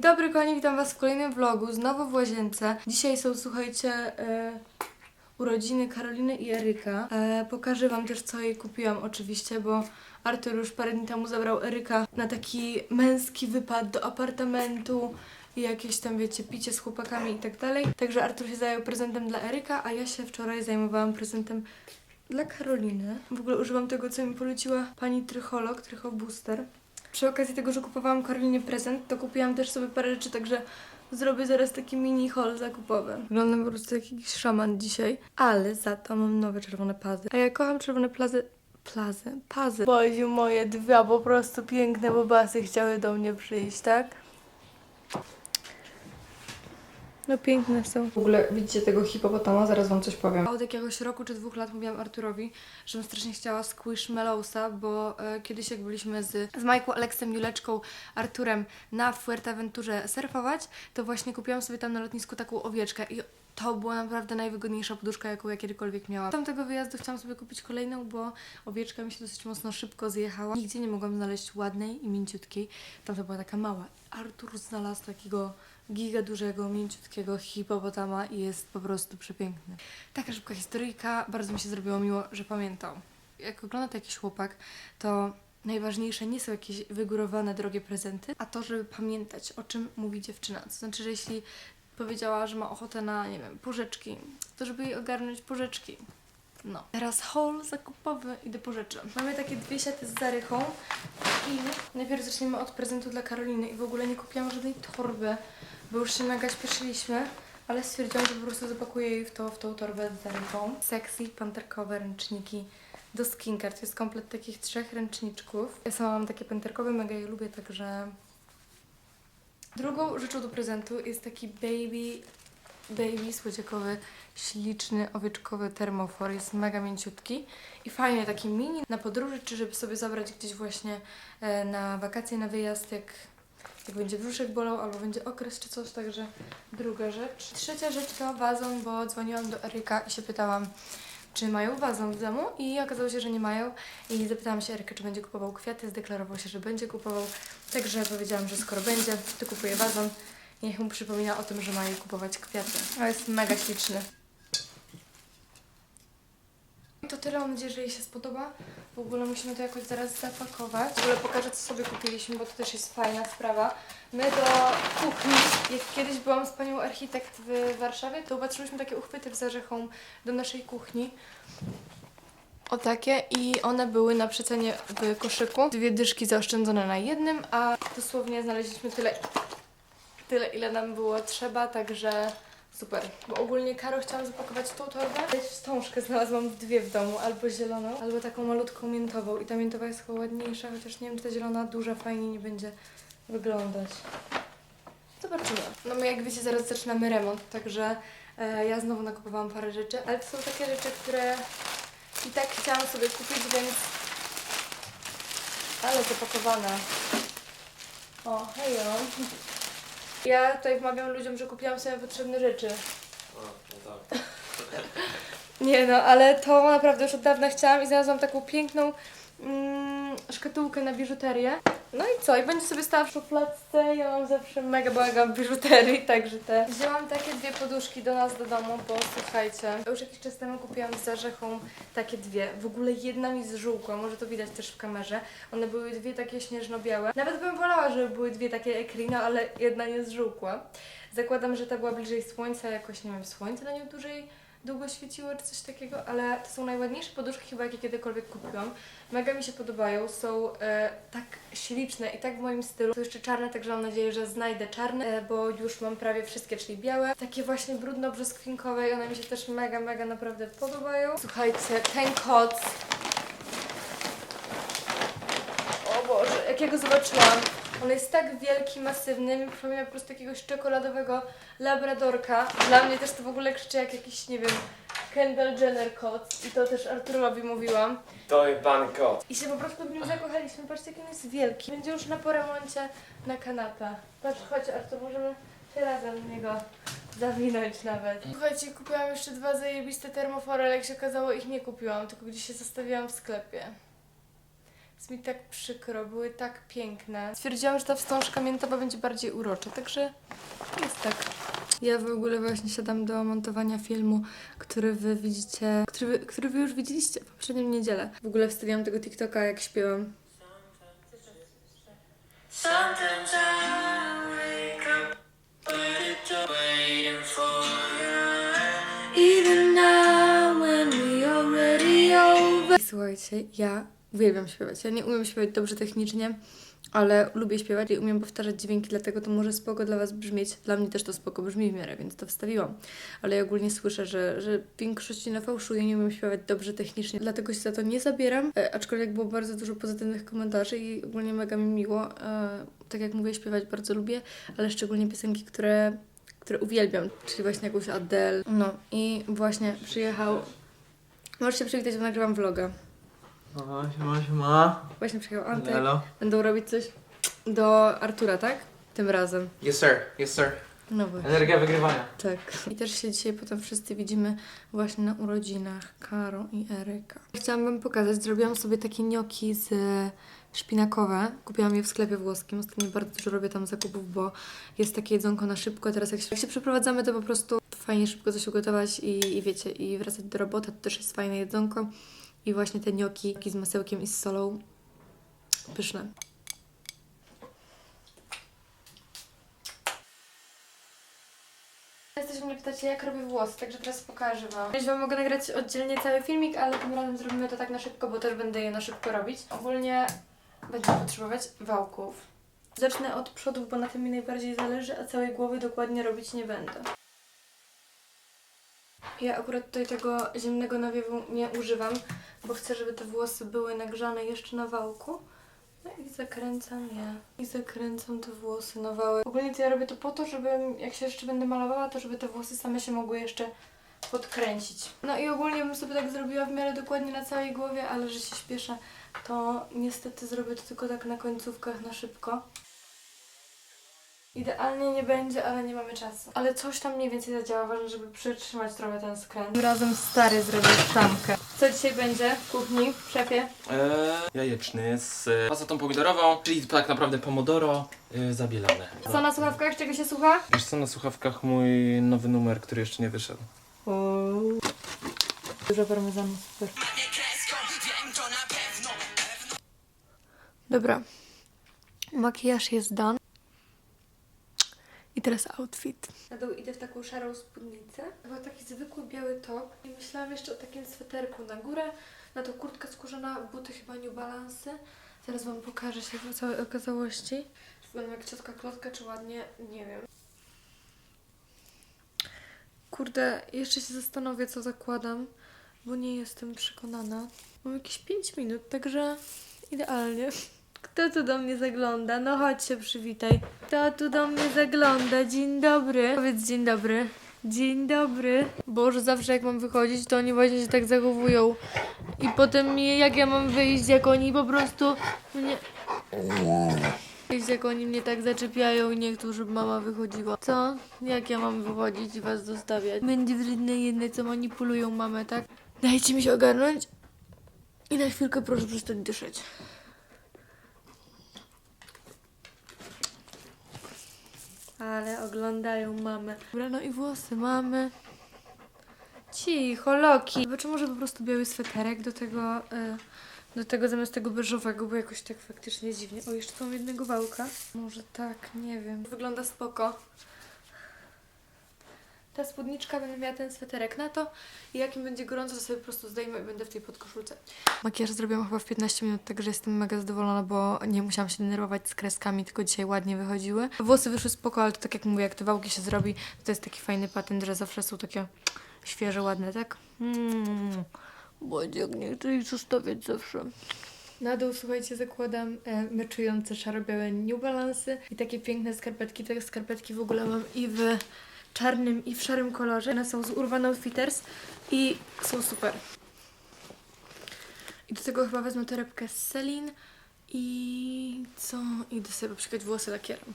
Dobry kochani, witam was w kolejnym vlogu, znowu w łazience. Dzisiaj są, słuchajcie, e, urodziny Karoliny i Eryka. E, pokażę wam też, co jej kupiłam oczywiście, bo Artur już parę dni temu zabrał Eryka na taki męski wypad do apartamentu i jakieś tam, wiecie, picie z chłopakami i tak dalej. Także Artur się zajął prezentem dla Eryka, a ja się wczoraj zajmowałam prezentem dla Karoliny. W ogóle używam tego, co mi poleciła pani trycholog, trycho booster. Przy okazji tego, że kupowałam Karolinie prezent, to kupiłam też sobie parę rzeczy, także zrobię zaraz taki mini haul zakupowy. Wyglądam po prostu jak jakiś szaman dzisiaj, ale za to mam nowe czerwone pazy. A ja kocham czerwone plazy. Plazy? Pazy. Boziu moje dwa po prostu piękne bobasy chciały do mnie przyjść, tak? No piękne są. W ogóle widzicie tego hipopotama? Zaraz wam coś powiem. Od jakiegoś roku czy dwóch lat mówiłam Arturowi, żebym strasznie chciała Squishmallowsa, bo e, kiedyś jak byliśmy z, z Majką, Aleksem, Juleczką, Arturem na Fuerteventurze surfować, to właśnie kupiłam sobie tam na lotnisku taką owieczkę i to była naprawdę najwygodniejsza poduszka, jaką ja kiedykolwiek miałam. Tamtego wyjazdu chciałam sobie kupić kolejną, bo owieczka mi się dosyć mocno szybko zjechała. Nigdzie nie mogłam znaleźć ładnej i mięciutkiej. Tamta była taka mała. Artur znalazł takiego giga dużego, mięciutkiego hipopotama i jest po prostu przepiękny. Taka szybka historyjka, bardzo mi się zrobiło miło, że pamiętał. Jak ogląda to jakiś chłopak, to najważniejsze nie są jakieś wygórowane, drogie prezenty, a to, żeby pamiętać, o czym mówi dziewczyna. To znaczy, że jeśli powiedziała, że ma ochotę na, nie wiem, porzeczki, to żeby jej ogarnąć porzeczki. No. Teraz haul zakupowy, idę po rzeczy. Mamy takie dwie siaty z zarychą i najpierw zaczniemy od prezentu dla Karoliny i w ogóle nie kupiłam żadnej torby, bo już się mega śpieszyliśmy, ale stwierdziłam, że po prostu zapakuję jej w, to, w tą torbę z zarychą. Sexy, panterkowe ręczniki do skincare. To jest komplet takich trzech ręczniczków. Ja sama mam takie panterkowe, mega je lubię, także... Drugą rzeczą do prezentu jest taki baby, baby słodziakowy, śliczny, owieczkowy termofor. Jest mega mięciutki i fajny, taki mini na podróży, czy żeby sobie zabrać gdzieś właśnie e, na wakacje, na wyjazd, jak, jak będzie brzuszek bolał albo będzie okres czy coś, także druga rzecz. Trzecia rzecz to wazon, bo dzwoniłam do Eryka i się pytałam, czy mają wazon w domu i okazało się, że nie mają i zapytałam się Eryka, czy będzie kupował kwiaty, zdeklarował się, że będzie kupował, także powiedziałam, że skoro będzie, to kupuję wazon. Niech mu przypomina o tym, że ma jej kupować kwiaty. A jest mega śliczny. To tyle, mam nadzieję, że jej się spodoba. W ogóle musimy to jakoś zaraz zapakować. W ogóle pokażę, co sobie kupiliśmy, bo to też jest fajna sprawa. My do kuchni, jak kiedyś byłam z panią architekt w Warszawie, to opatrzyłyśmy takie uchwyty w zarzechą do naszej kuchni. O takie i one były na przecenie w koszyku. Dwie dyszki zaoszczędzone na jednym, a dosłownie znaleźliśmy tyle, tyle ile nam było trzeba, także super. Bo ogólnie Karo chciałam zapakować tą torbę. Wstążkę znalazłam dwie w domu, albo zieloną, albo taką malutką miętową. I ta miętowa jest chyba ładniejsza, chociaż nie wiem, czy ta zielona duża fajnie nie będzie wyglądać. Zobaczymy. No my jak wiecie, zaraz zaczynamy remont, także e, ja znowu nakupowałam parę rzeczy, ale to są takie rzeczy, które i tak chciałam sobie kupić, więc... Ale zapakowane. O, hejo. Ja tutaj wmawiam ludziom, że kupiłam sobie potrzebne rzeczy. O, no tak. Nie no, ale to naprawdę już od dawna chciałam i znalazłam taką piękną mm, szkatułkę na biżuterię. No i co? I będzie sobie stała w szufladce. Ja mam zawsze mega błagam biżuterii, także te. Wzięłam takie dwie poduszki do nas do domu, bo słuchajcie, już jakiś czas temu kupiłam z zarzechą takie dwie. W ogóle jedna mi zżółkła, może to widać też w kamerze. One były dwie takie śnieżno-białe. Nawet bym wolała, żeby były dwie takie ekrino, ale jedna nie zżółkła. Zakładam, że ta była bliżej słońca, jakoś nie wiem, słońce na nią dłużej długo świeciło czy coś takiego, ale to są najładniejsze poduszki chyba jakie kiedykolwiek kupiłam. Mega mi się podobają, są e, tak śliczne i tak w moim stylu. Są jeszcze czarne, także mam nadzieję, że znajdę czarne, e, bo już mam prawie wszystkie, czyli białe. Takie właśnie brudno-brzoskwinkowe i one mi się też mega, mega naprawdę podobają. Słuchajcie, ten koc o Boże, jak ja go zobaczyłam. On jest tak wielki, masywny, mi przypomina po prostu jakiegoś czekoladowego labradorka. Dla mnie też to w ogóle krzyczy jak jakiś, nie wiem, Kendall Jenner koc. I to też Arturowi mówiłam. To jest pan kot. I się po prostu w nim zakochaliśmy. Patrzcie, jaki on jest wielki. Będzie już na po remoncie na kanapę. Patrz, chodź Artur, możemy się razem w niego zawinąć nawet. Słuchajcie, kupiłam jeszcze dwa zajebiste termofory, ale jak się okazało, ich nie kupiłam, tylko gdzieś się zostawiłam w sklepie. Jest mi tak przykro, były tak piękne. Stwierdziłam, że ta wstążka miętowa będzie bardziej urocza, także jest tak. Ja w ogóle właśnie siadam do montowania filmu, który wy widzicie, który który wy już widzieliście w poprzednią niedzielę. W ogóle wstawiłam tego TikToka, jak śpiewam. Sometimes I wake up, but it's waiting for you. Even now when we already over. Słuchajcie, ja uwielbiam śpiewać. Ja nie umiem śpiewać dobrze technicznie, ale lubię śpiewać i umiem powtarzać dźwięki, dlatego to może spoko dla Was brzmieć. Dla mnie też to spoko brzmi w miarę, więc to wstawiłam. Ale ja ogólnie słyszę, że, że w większości na fałszuję, nie umiem śpiewać dobrze technicznie, dlatego się za to nie zabieram. E, aczkolwiek było bardzo dużo pozytywnych komentarzy i ogólnie mega mi miło. E, tak jak mówię, śpiewać bardzo lubię, ale szczególnie piosenki, które które uwielbiam, czyli właśnie jakąś Adele. No i właśnie przyjechał. Możesz się przywitać, bo nagrywam vloga. O, siema, siema. Właśnie przyjechał Antek. Hello. Będą robić coś do Artura, tak? Tym razem. Yes sir, yes sir. No właśnie. Energia wygrywania. Tak. I też się dzisiaj potem wszyscy widzimy właśnie na urodzinach Karo i Eryka. Chciałam wam pokazać, zrobiłam sobie takie gnocchi z szpinakowe. Kupiłam je w sklepie włoskim. Ostatnio bardzo dużo robię tam zakupów, bo jest takie jedzonko na szybko. Teraz jak się, jak się przeprowadzamy, to po prostu fajnie szybko coś ugotować i, i wiecie, i wracać do roboty. To też jest fajne jedzonko. I właśnie te gnocchi z masełkiem i z solą. Pyszne. Jesteście mnie pytacie, jak robię włosy, także teraz pokażę Wam. Dziś Wam mogę nagrać oddzielnie cały filmik, ale tym razem zrobimy to tak na szybko, bo też będę je na szybko robić. Ogólnie będziemy potrzebować wałków. Zacznę od przodów, bo na tym mi najbardziej zależy, a całej głowy dokładnie robić nie będę. Ja akurat tutaj tego zimnego nawiewu nie używam, bo chcę, żeby te włosy były nagrzane jeszcze na wałku. No i zakręcam je. I zakręcam te włosy na wałek. Ogólnie to ja robię to po to, żeby jak się jeszcze będę malowała, to żeby te włosy same się mogły jeszcze podkręcić. No i ogólnie bym sobie tak zrobiła w miarę dokładnie na całej głowie, ale że się śpieszę, to niestety zrobię to tylko tak na końcówkach, na szybko. Idealnie nie będzie, ale nie mamy czasu. Ale coś tam mniej więcej zadziała, ważne, żeby przytrzymać trochę ten skręt. Tym razem stary zrobił sztamkę. Co dzisiaj będzie w kuchni, w szefie? Eee, jajeczny z e, pastą pomidorową, czyli tak naprawdę pomodoro e, zabielone. Co na słuchawkach, czego się słucha? Wiesz co, na słuchawkach mój nowy numer, który jeszcze nie wyszedł. Dużo parmezanu, super. Dobra. Makijaż jest done. Teraz outfit. Na dół idę w taką szarą spódnicę. Chyba taki zwykły biały top. I myślałam jeszcze o takim sweterku na górę. Na to kurtka skórzana, buty chyba New Balance. Zaraz Wam pokażę się w całej okazałości. Czy będę jak ciotka klotka, czy ładnie, nie wiem. Kurde, jeszcze się zastanowię, co zakładam, bo nie jestem przekonana. Mam jakieś 5 minut, także idealnie. Kto tu do mnie zagląda? No chodź się przywitaj. Kto tu do mnie zagląda? Dzień dobry. Powiedz dzień dobry. Dzień dobry. Boże, zawsze jak mam wychodzić, to oni właśnie się tak zachowują. I potem jak ja mam wyjść, jak oni po prostu mnie... Wyjść, jak oni mnie tak zaczepiają i nie chcą, żeby mama wychodziła. Co? Jak ja mam wychodzić i was zostawiać? Będzie wredne jedne, co manipulują mamę, tak? Dajcie mi się ogarnąć. I na chwilkę proszę przestać dyszeć. Ale oglądają mamę. Dobra, no i włosy mamy. Cicho, Loki. Zobaczę może po prostu biały sweterek do tego, e, do tego zamiast tego beżowego, bo jakoś tak faktycznie dziwnie. O, jeszcze tu mam jednego wałka. Może tak, nie wiem. Wygląda spoko. Ta spódniczka będę miała ten sweterek na to i jak mi będzie gorąco, to sobie po prostu zdejmę i będę w tej podkoszulce. Makijaż zrobiłam chyba w 15 minut, także jestem mega zadowolona, bo nie musiałam się denerwować z kreskami, tylko dzisiaj ładnie wychodziły. Włosy wyszły spoko, ale to tak jak mówię, jak te wałki się zrobi, to jest taki fajny patent, że zawsze są takie świeże, ładne, tak? Mmm, bo jak nie chcę ich zostawiać zawsze. Na dół, słuchajcie, zakładam e, meczujące szaro-białe New Balance i takie piękne skarpetki. Te skarpetki w ogóle mam i w czarnym, i w szarym kolorze. One są z Urban Outfitters i są super. I do tego chyba wezmę torebkę z Celine i co? Idę sobie popsikać włosy lakierem.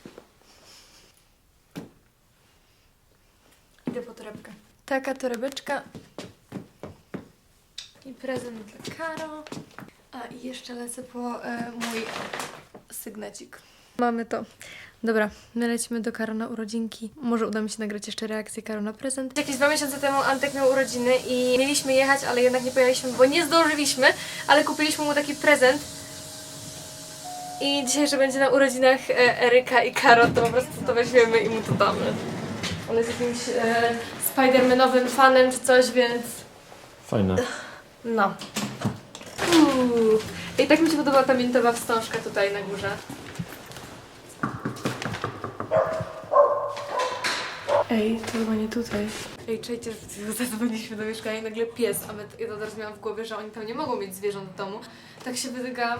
Idę po torebkę. Taka torebeczka i prezent dla Karo. A i jeszcze lecę po e, mój sygnecik. Mamy to. Dobra, my lecimy do Karo na urodzinki. Może uda mi się nagrać jeszcze reakcję Karo na prezent. Jakieś dwa miesiące temu Antek miał urodziny i mieliśmy jechać, ale jednak nie pojechaliśmy, bo nie zdążyliśmy, ale kupiliśmy mu taki prezent. I dzisiaj, że będzie na urodzinach e, Eryka i Karo, to po prostu to weźmiemy i mu to damy. On jest jakimś e, Spidermanowym fanem czy coś, więc Fajne. no. Uuu. I tak mi się podoba ta mintowa wstążka tutaj na górze. Ej, to chyba nie tutaj. Ej, czekajcie, że zadzwoniliśmy do mieszkania i nagle pies, a my, ja to teraz miałam w głowie, że oni tam nie mogą mieć zwierząt w domu. Tak się wydygałam,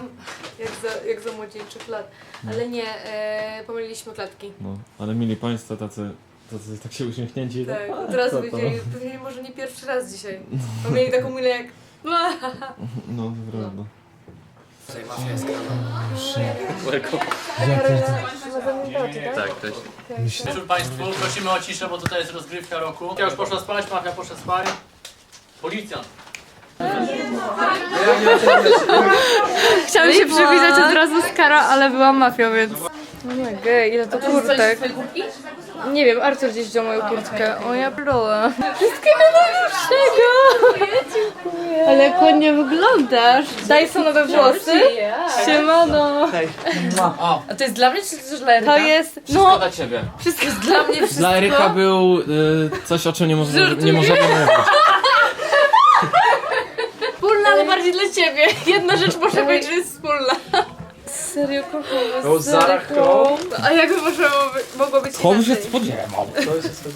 jak za, jak za młodzieńczych lat. Ale nie, e, pomyliliśmy klatki. No, ale mili państwo tacy, tacy tak się uśmiechnięci. Tak, a, od razu co to? wiedzieli, pewnie może nie pierwszy raz dzisiaj. Bo mieli taką minę jak... No, to prawda. Tak, cześć. Wieczór Państwu, prosimy o ciszę, bo tutaj jest rozgrywka roku. Ja już poszła spać, mafia poszła spać. Policjant. Chciałam się przywitać od razu z Kara, ale byłam mafią, więc... No nie, gej, ile to kurtek. Nie wiem, Artur gdzieś wziął moją kurtkę. O ja pierdolę. Wszystkiego najlepszego! Ale jak ładnie wyglądasz. Dysonowe włosy. Siemano. A to jest dla mnie czy też dla Eryka? To jest... No. No, dla ciebie. To jest dla mnie wszystko. Dla Eryka był y, coś, o czym nie, może, nie. Wspólna, ale bardziej dla ciebie. Jedna rzecz może być, że jest wspólna. Serio kocham To Zara Home. A jakby może mogło być Komu się inaczej? spodziewał?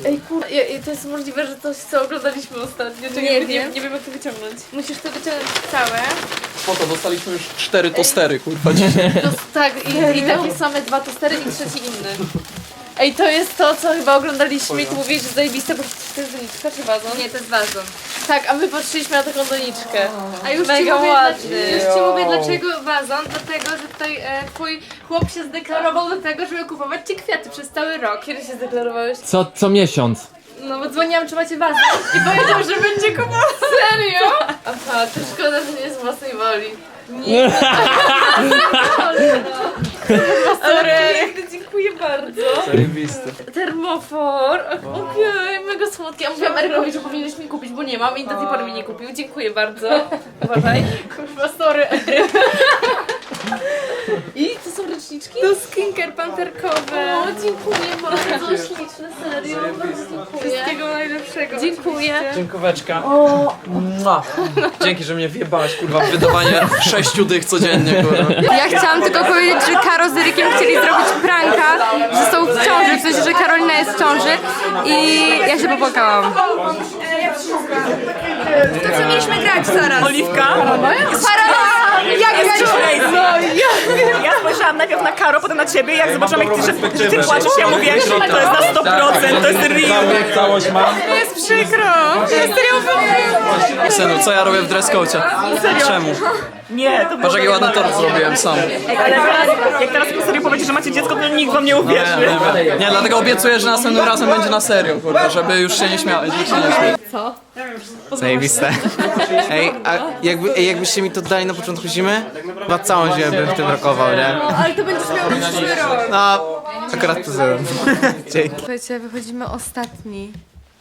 Ej, kur... ja- ja- to jest możliwe, że coś, co oglądaliśmy ostatnio. Czekaj, Nie nie, wiem. nie, nie wiem, jak to wyciągnąć. Musisz to wyciągnąć całe. Spoko, dostaliśmy już cztery tostery, kurwa. To, tak, i, i takie same dwa tostery i trzeci inny. Ej, to jest to, co chyba oglądaliśmy i ty mówiłeś, że zajebiste, bo to jest doniczka czy wazon? Nie, to jest wazon. Tak, a my patrzyliśmy na taką doniczkę. A już Mega ci mówię, ładny. dla- już ci mówię dlaczego wazon, dlatego, że tutaj e, twój chłop się zdeklarował do tego, żeby kupować ci kwiaty przez cały rok. Kiedy się zdeklarowałeś? Co, co miesiąc. No bo dzwoniłam, czy macie wazon i powiedział, że będzie kupował. Serio? Aha, to szkoda, że nie z własnej woli. Ale piękny, dziękuję bardzo. Zajebiste. Termofor. Okej, mega słodkie. Ja mówiłam Erykowi, że powinieneś mi kupić, bo nie mam i do tej pory mi nie kupił. Dziękuję bardzo. Uważaj. Kurwa, sorry. I to są ręczniczki? To skinker panterkowy. O, dziękuję bardzo. Śliczne, serio. Bardzo dziękuję. Wszystkiego najlepszego. Dziękuję. Dziękóweczka. Mua. Dzięki, że mnie wjebałaś, kurwa, w wydawanie sześciu dych codziennie, kurwa. Ja chciałam tylko powiedzieć, że Karo z Erykiem chcieli zrobić pranka, że są w ciąży, w sensie, że Karolina jest w ciąży i ja się popłakałam. To co mieliśmy grać zaraz? Oliwka? Sara, jak grać? No, ja, ja spojrzałam najpierw na Karo, potem na ciebie jak zobaczyłam jak ty, że, że ty płaczesz, ja mówię, to jest na 100%, to jest real. Całość mam. Jest przykro. Jest serio Synu, co ja robię w dresscocie? Czemu? Nie, to było Patrz jaki ładny tort zrobiłem sam. Ale teraz, jak teraz po serio powiecie, że macie dziecko, to nikt wam nie uwierzy. Nie, nie, nie, dlatego obiecuję, że następnym razem będzie na serio, kurwa, żeby już się nie śmiałeś, się nie śmiał. Zajebiste. Ej, a jakby, ej, jakbyście mi to dali na początku zimy, chyba całą zimę bym w tym rokował, nie? Ale to będziesz miał przyszły rok. No, akurat to zrobiłem. Dzięki. Słuchajcie, wychodzimy ostatni.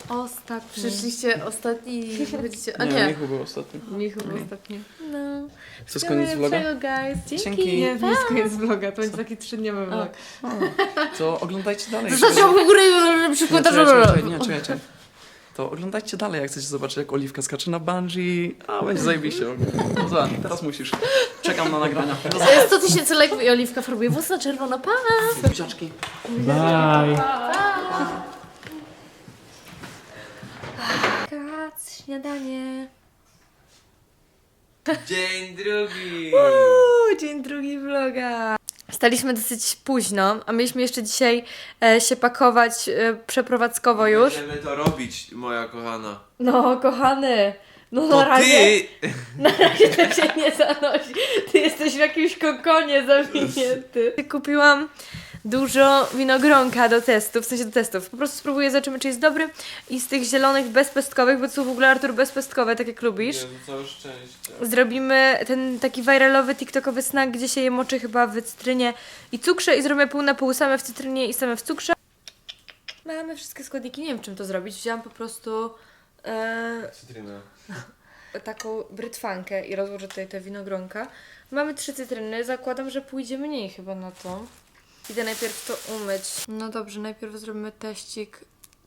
Ostatni. Przyszliście ostatni i będziecie... A nie. Michu był ostatni. Michu był ostatni. No. To jest koniec vloga? guys. Dzięki. Dzięki. Nie, to jest koniec vloga, to będzie taki trzydniowy vlog. To oglądajcie dalej. Zaczął w górę przy Nie, czekaj, nie, czekaj, czekaj. To oglądajcie dalej, jak chcecie zobaczyć, jak Oliwka skacze na bungee. A, będzie zajebiście. No za, teraz musisz. Czekam na nagrania. Do 100 tysięcy lajków i Oliwka farbuje włosy na czerwono. Pa! Buziaczki. Bye. Kac, śniadanie. Dzień drugi. Uuu, dzień drugi vloga. Staliśmy dosyć późno, a mieliśmy jeszcze dzisiaj e, się pakować e, przeprowadzkowo już. Będziemy to robić, moja kochana. No, kochany. No na To razie, ty! na razie to się nie zanosi. Ty jesteś w jakimś kokonie zawinięty. Kupiłam dużo winogronka do testów, w sensie do testów. Po prostu spróbuję, zobaczymy, czy jest dobry. I z tych zielonych bezpestkowych, bo to są w ogóle Artur bezpestkowe, tak jak lubisz. całe szczęście. Zrobimy ten taki viralowy, tiktokowy snack, gdzie się je moczy chyba w cytrynie i cukrze i zrobimy pół na pół, same w cytrynie i same w cukrze. Mamy wszystkie składniki, nie wiem czym to zrobić. Wzięłam po prostu e, Cytryna. taką brytwankę i rozłożę tutaj te winogronka. Mamy trzy cytryny, zakładam, że pójdzie mniej chyba na to. Idę najpierw to umyć. No dobrze, najpierw zrobimy teścik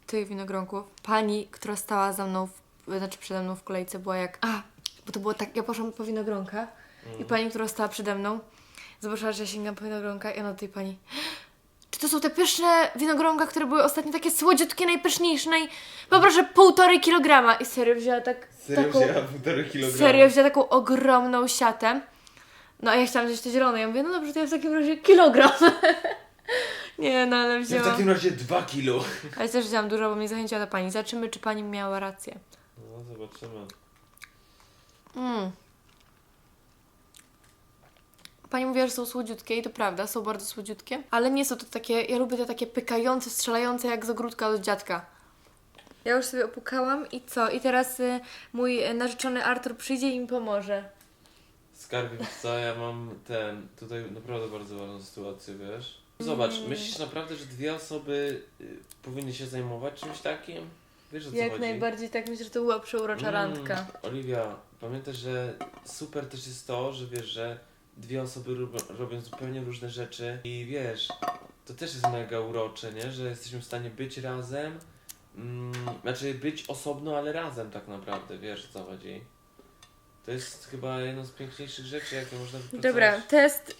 tych winogronków. Pani, która stała za mną, w, znaczy przede mną w kolejce była jak... A, bo to było tak, ja poszłam po winogronka i pani, która stała przede mną, zobaczyła, że ja sięgam po winogronka i ona do tej pani... Czy to są te pyszne winogronka, które były ostatnio takie słodziutkie, najpyszniejsze, naj... Poproszę półtorej kilograma. I serio wzięła tak... taką... półtorej kilograma. Serio, wzięła taką ogromną siatę. No a ja chciałam wziąć te zielone. Ja mówię, no dobrze, to ja w takim razie kilogram. nie, no ale wzięłam. razie dwa kilo. Ale też wzięłam dużo, bo mnie zachęciła ta pani. Zobaczymy, czy pani miała rację. No zobaczymy. Mm. Pani mówiła, że są słodziutkie i to prawda, są bardzo słodziutkie, ale nie są to takie, ja lubię te takie pykające, strzelające jak z ogródka od dziadka. Ja już sobie opukałam i co? I teraz y, mój y, narzeczony Artur przyjdzie i mi pomoże. Skarbie, co, ja mam ten, tutaj naprawdę bardzo ważną sytuację, wiesz? Zobacz, Mm. myślisz naprawdę, że dwie osoby y, powinny się zajmować czymś takim? Wiesz o co Jak chodzi? najbardziej tak myślę, że to była przeurocza randka. Mm, Oliwia, pamiętaj, że super też jest to, że wiesz, że dwie osoby robią, robią zupełnie różne rzeczy i wiesz, to też jest mega urocze, nie? Że jesteśmy w stanie być razem, mm, znaczy być osobno, ale razem tak naprawdę, wiesz o co chodzi. To jest chyba jedno z piękniejszych rzeczy, jakie można wypracować. Dobra, test.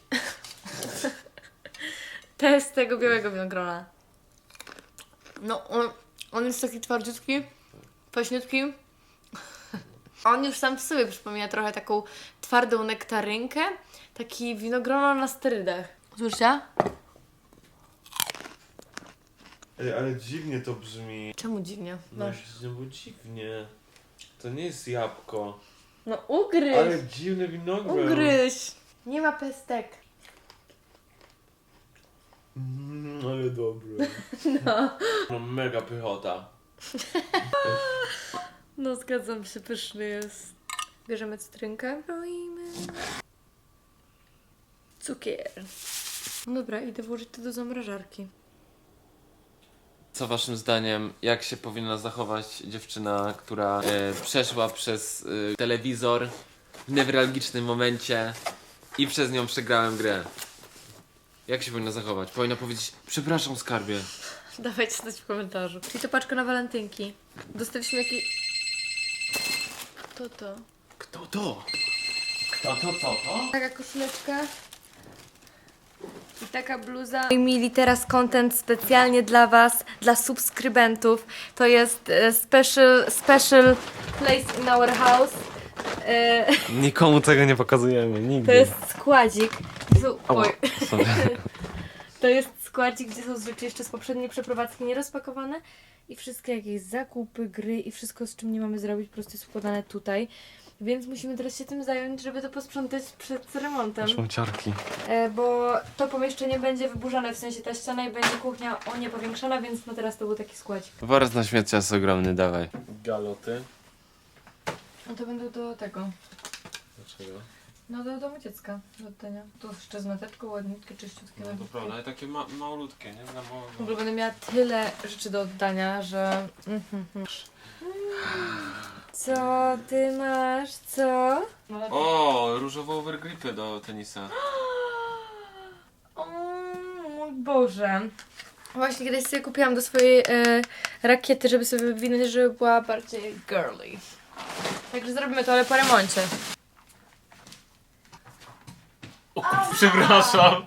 test tego białego winogrona. No, on, on jest taki twardziutki, kwaśniutki. On już sam w sobie przypomina trochę taką twardą nektarynkę. Taki winogrono na sterydach. Słyszycie? Ej, ale dziwnie to brzmi. Czemu dziwnie? No, Masz. no bo dziwnie. To nie jest jabłko. No ugryź! Ale dziwny winogron. Ugryź! Nie ma pestek. Mm, ale dobre. No. Mam mega pychota. No zgadzam się, pyszny jest. Bierzemy cytrynkę, broimy. Cukier. No dobra, idę włożyć to do zamrażarki. Co waszym zdaniem, jak się powinna zachować dziewczyna, która e, przeszła przez e, telewizor w newralgicznym momencie i przez nią przegrałem grę? Jak się powinna zachować? Powinna powiedzieć, przepraszam skarbie. Dawajcie znać w komentarzu. Czyli to paczka na walentynki. Dostaliśmy jakiś... To to. Kto to? Kto to, co to? Taka koszuleczka. I taka bluza. Moi mili, teraz content specjalnie dla Was, dla subskrybentów. To jest e, special, special place in our house. E, Nikomu tego nie pokazujemy, nigdy. to jest składzik. Ała, oj, sorry. to jest składzik, gdzie są rzeczy jeszcze z poprzedniej przeprowadzki nierozpakowane. I wszystkie jakieś zakupy, gry i wszystko, z czym nie mamy zrobić, po prostu jest układane tutaj. Więc musimy teraz się tym zająć, żeby to posprzątać przed remontem. Masz ciarki. E, bo to pomieszczenie będzie wyburzone, w sensie ta ściana i będzie kuchnia o nie powiększona, więc no teraz to był taki składzik. Worek na śmieci jest ogromny, dawaj. Galoty. No to będą do tego, Dlaczego? no do domu dziecka, do oddania. Tu jeszcze z meteczką, ładniutkie, czyściutkie. No ładniutkie. prawda, ale takie ma malutkie, nie? Dla mało. W ogóle będę miała tyle rzeczy do oddania, że... Mhm. Co ty masz, co? O, różowe overgripy do tenisa. O mój Boże. Właśnie kiedyś sobie kupiłam do swojej e, rakiety, żeby sobie wywinąć, żeby była bardziej girly. Także zrobimy to, ale po remoncie. Przepraszam.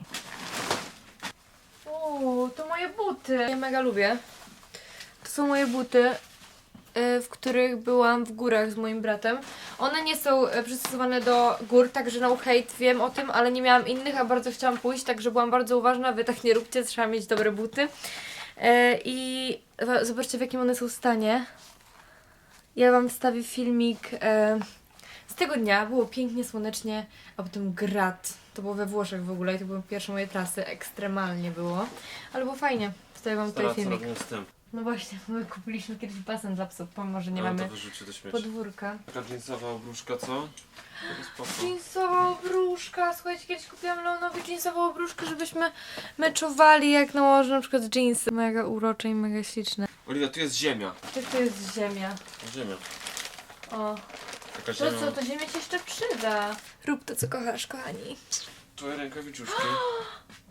Uuu, to moje buty. Ja mega lubię. To są moje buty, w których byłam w górach z moim bratem. One nie są y, przystosowane do gór, także no hate, wiem o tym, ale nie miałam innych, a bardzo chciałam pójść, także byłam bardzo uważna. Wy tak nie róbcie, trzeba mieć dobre buty. Y, I zobaczcie, w jakim one są stanie. Ja wam wstawię filmik y, z tego dnia. Było pięknie, słonecznie, a potem grat. To było we Włoszech w ogóle i to były pierwsze moje trasy. Ekstremalnie było. Ale było fajnie. Tutaj mam tutaj filmik. No właśnie, my kupiliśmy kiedyś basen dla psów, pomimo, że nie No, mamy wyrzucie do śmieci. podwórka. Taka jeansowa obruszka, co? Spoko. Jeansowa obruszka. Słuchajcie, kiedyś kupiłam Leonowi jeansową obruszkę, żebyśmy meczowali jak nałożę na przykład jeansy. Mega urocze i mega śliczne. Oliwia, tu jest ziemia. Czy to jest ziemia? Ziemia. O, Taka to co, to ziemia ci jeszcze przyda. Rób to, co kochasz, kochani. Twoje rękawiczuszki.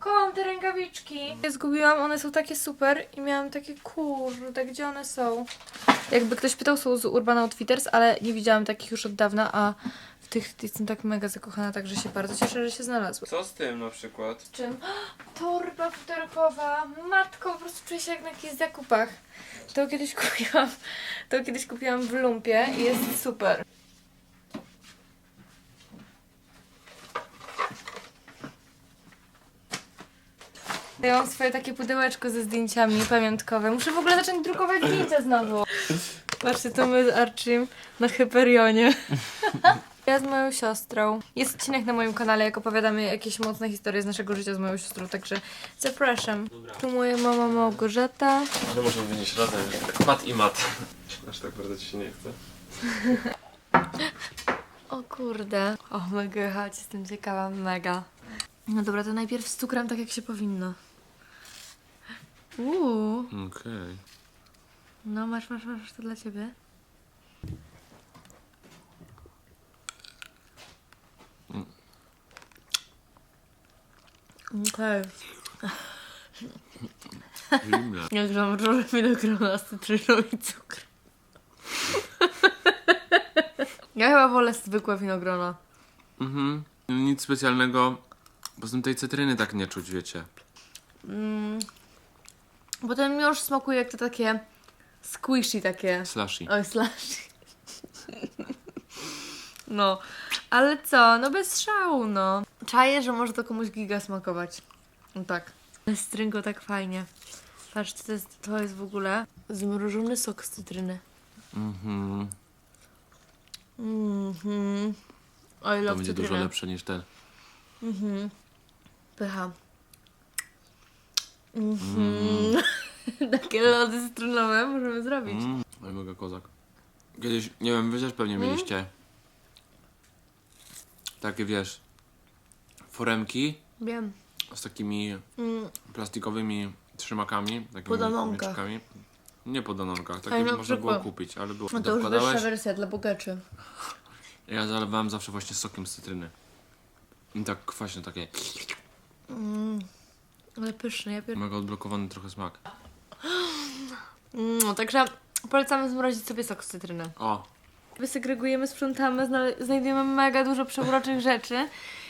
Kocham te rękawiczki. Ja zgubiłam, one są takie super i miałam takie kurde, gdzie one są? Jakby ktoś pytał, są z Urban Outfitters, ale nie widziałam takich już od dawna, a w tych jestem tak mega zakochana, także się bardzo cieszę, że się znalazły. Co z tym na przykład? Z czym? Torba futerkowa. Matko, po prostu czuję się jak na jakichś zakupach. To kiedyś kupiłam, to kiedyś kupiłam w lumpie i jest super. Ja mam swoje takie pudełeczko ze zdjęciami pamiątkowe. Muszę w ogóle zacząć drukować zdjęcia znowu. Patrzcie, to my z Archim na Hyperionie. Ja z moją siostrą. Jest odcinek na moim kanale, jak opowiadamy jakieś mocne historie z naszego życia z moją siostrą, także zapraszam. Tu moja mama Małgorzata. No możemy wynieść razem. Tak mat i mat. Aż tak bardzo ci się nie chce. O kurde. O mega, chodź, jestem ciekawa, mega. No dobra, to najpierw stukram tak jak się powinno. Uuu. Okej. No masz, masz, masz, to dla ciebie. Okej. Jak zamrożone winogrona z cytryną i cukrem. Ja chyba wolę zwykłe winogrona. Mhm. Nic specjalnego. Poza tym tej cytryny tak nie czuć, wiecie. Mm. Bo ten miąższ smakuje jak to takie squishy takie. Slushy. Oj, slashy. No, ale co? No bez szału, no. Czaję, że może to komuś giga smakować. No tak. Stryngo tak fajnie. Patrzcie, to jest, to jest w ogóle zmrożony sok z cytryny. Mhm. Mhm. Love To będzie dużo cytrynę. lepsze niż ten. Mhm. Pycha. Mhm. Takie lody cytrynowe możemy zrobić. Mm. Oj, mega kozak. Kiedyś, nie wiem, wy też pewnie mieliście. Takie, wiesz, foremki Wiem. z takimi Mm. plastikowymi trzymakami, takimi mieczkami. Nie po danonkach, takie na można było przykład. kupić, ale było. No to już Dokładałeś, wyższa wersja dla bogaczy. Ja zalewałem zawsze właśnie sokiem z cytryny. I tak kwaśne takie, Mm. Ale pyszne, ja pier... mega odblokowany trochę smak. No, także polecamy zmrozić sobie sok z cytryny. O, Wysegregujemy, sprzątamy, znale- znajdujemy mega dużo przeuroczych rzeczy.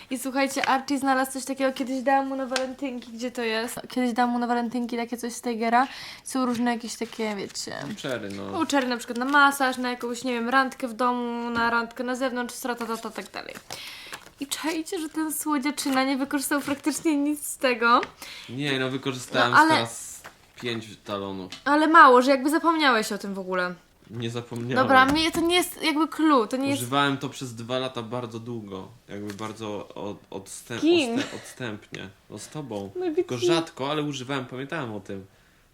I słuchajcie, Archie znalazł coś takiego, kiedyś dałam mu na walentynki, gdzie to jest? Kiedyś dałam mu na walentynki takie coś z Tigera. Są różne jakieś takie, wiecie... czery, no. Vouchery na przykład na masaż, na jakąś, nie wiem, randkę w domu, na randkę na zewnątrz, stratata, tak dalej. I czajcie, że ten słodziaczyna nie wykorzystał praktycznie nic z tego, Nie, no wykorzystałem No, ale- teraz pięć talonów. ale mało, że jakby zapomniałeś o tym w ogóle. Nie zapomniałem. Dobra, mnie to nie jest jakby clue, to nie jest... Używałem to przez dwa lata bardzo długo. Jakby bardzo od, odstęp, kim? odstę- odstępnie. No z tobą. No, Tylko rzadko, ale używałem, pamiętałem o tym.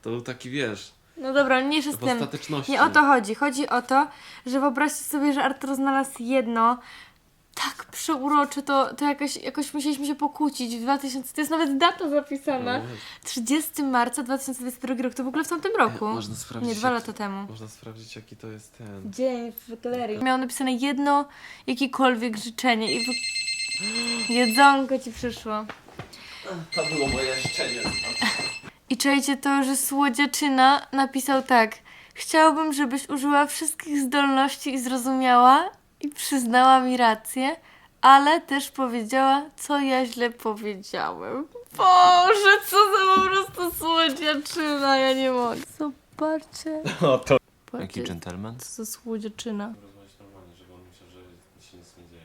To był taki, wiesz, No dobra, mniejsza z w tym. ostateczności. Nie o to chodzi. Chodzi o to, że wyobraźcie sobie, że Artur znalazł jedno tak przeurocze, to, to jakoś, jakoś musieliśmy się pokłócić w 2000, to jest nawet data zapisana. No, 30 marca 2022 rok, to w ogóle w tamtym roku. Można sprawdzić. Nie, dwa lata temu. Można sprawdzić, jaki to jest ten. Dzień w galerii. Miał napisane jedno, jakiekolwiek życzenie i w... jedzonko ci przyszło. To było moje życzenie. I czajcie to, że słodziaczyna napisał tak. Chciałbym, żebyś użyła wszystkich zdolności i zrozumiała i przyznała mi rację, ale też powiedziała, co ja źle powiedziałem. Boże, co za po prostu słodziaczyna, ja nie mogę. Zobaczcie. O, to. Zobaczcie, gentleman? co za słodziaczyna. Rozmawiać normalnie, żeby on myślał, że się nic nie dzieje.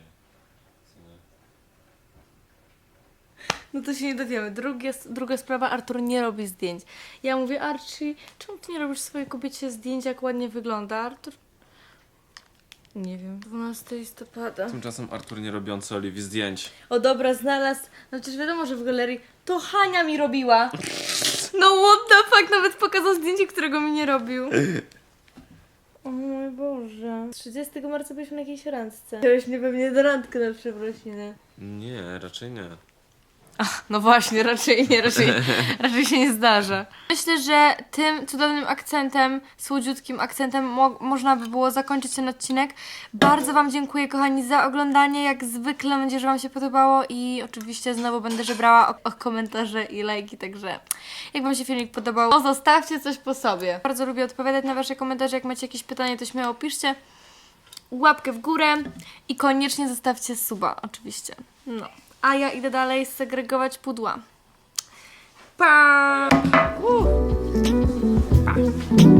No to się nie dowiemy. Drugie, druga sprawa, Artur nie robi zdjęć. Ja mówię, Archie, czemu ty nie robisz swojej kobiecie zdjęć, jak ładnie wygląda? Artur Nie wiem. 12 listopada. Tymczasem Artur nie robiący Oliwii zdjęć. O dobra, znalazł. No przecież wiadomo, że w galerii to Hania mi robiła. No what the fuck, nawet pokazał zdjęcie, którego mi nie robił. O mój Boże. 30 marca byliśmy na jakiejś randce. Chciałeś mnie pewnie do randki na przeprosiny. Nie, raczej nie. No właśnie, raczej nie, raczej, raczej się nie zdarza. Myślę, że tym cudownym akcentem, słodziutkim akcentem mo- można by było zakończyć ten odcinek. Bardzo Wam dziękuję, kochani, za oglądanie. Jak zwykle mam nadzieję, że Wam się podobało i oczywiście znowu będę żebrała o, o komentarze i lajki, także jak Wam się filmik podobał, to zostawcie coś po sobie. Bardzo lubię odpowiadać na Wasze komentarze. Jak macie jakieś pytanie, to śmiało piszcie. Łapkę w górę i koniecznie zostawcie suba, oczywiście. No a ja idę dalej segregować pudła. Pa! Uh! pa.